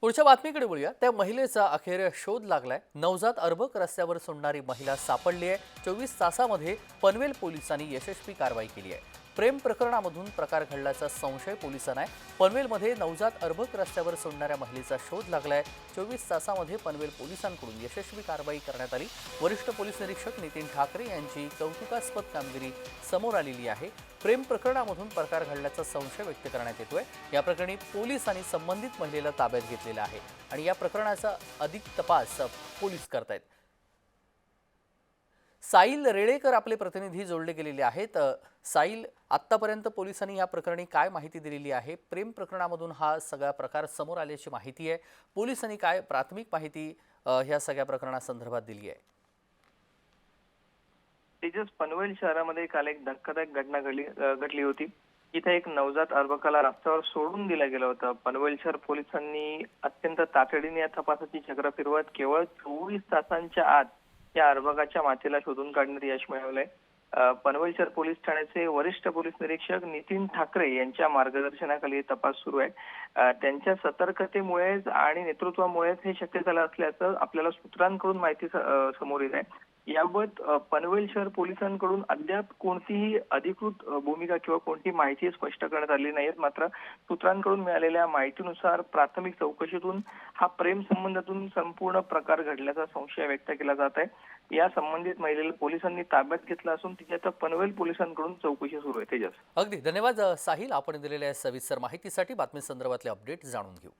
पुढच्या बातमीकडे बोलूया. त्या महिलेचा अखेर शोध लागलाय. नवजात अर्भक रस्त्यावर सोडणारी महिला सापडली आहे. चोवीस तासामध्ये पनवेल पोलिसांनी यशस्वी कारवाई केली आहे. प्रेम प्रकरणामधून प्रकार घडल्याचा संशय पोलिसांना आहे. पनवेलमध्ये नवजात अर्भक रस्त्यावर सोडणाऱ्या महिलेचा शोध लागलाय. चोवीस तासामध्ये पनवेल पोलिसांकडून यशस्वी कारवाई करण्यात आली. वरिष्ठ पोलीस निरीक्षक नितीन ठाकरे यांची कौतुकास्पद कामगिरी समोर आलेली आहे. प्रेम प्रकरणामधून प्रकार घडल्याचा संशय व्यक्त करण्यात येतोय. या प्रकरणी पोलिसांनी संबंधित महिलेला ताब्यात घेतलेला आहे. आणि या प्रकरणाचा अधिक तपास पोलीस करतायत. साईल रेळेकर आपले प्रतिनिधी जोडले गेलेले आहेत. साईल आत्तापर्यंत पोलिसांनी या प्रकरणी काय माहिती दिलेली आहे? प्रेम प्रकरणामधून हा सगळा प्रकार समोर आल्याची माहिती आहे. पोलिसांनी काय प्राथमिक माहिती ह्या सगळ्या प्रकरणासंदर्भात दिली आहे? तेजस पनवेल शहरामध्ये काल एक धक्कादायक घटना घडली घडली होती. इथे एक नवजात अर्भकाला रस्त्यावर सोडून दिलं गेलं होतं. पनवेल शहर पोलिसांनी अत्यंत तातडीने या तपासाची चक्र फिरवत केवळ चोवीस तासांच्या आत या अर्भकाच्या मातेला शोधून काढण्यात यश मिळवलंय. अ, पोलीस ठाण्याचे वरिष्ठ पोलीस निरीक्षक नितीन ठाकरे यांच्या मार्गदर्शनाखाली तपास सुरू आहे त्यांच्या सतर्कतेमुळेच आणि नेतृत्वामुळेच हे शक्य झालं असल्याचं आपल्याला सूत्रांकडून माहिती समोर येत आहे. याबाबत पनवेल शहर पोलिसांकडून अद्याप कोणतीही अधिकृत भूमिका किंवा कोणती माहिती स्पष्ट करण्यात आली नाही मात्र सूत्रांकडून मिळालेल्या माहितीनुसार प्राथमिक चौकशीतून हा प्रेम संबंधातून संपूर्ण प्रकार घडल्याचा संशय व्यक्त केला जात आहे. या संबंधित महिलेला पोलिसांनी ताब्यात घेतला असून तिची आता पनवेल पोलिसांकडून चौकशी सुरू आहे. तेजस. अगदी. धन्यवाद साहिल. आपण दिलेल्या सविस्तर माहितीसाठी बातमी संदर्भातले अपडेट जाणून घेऊ.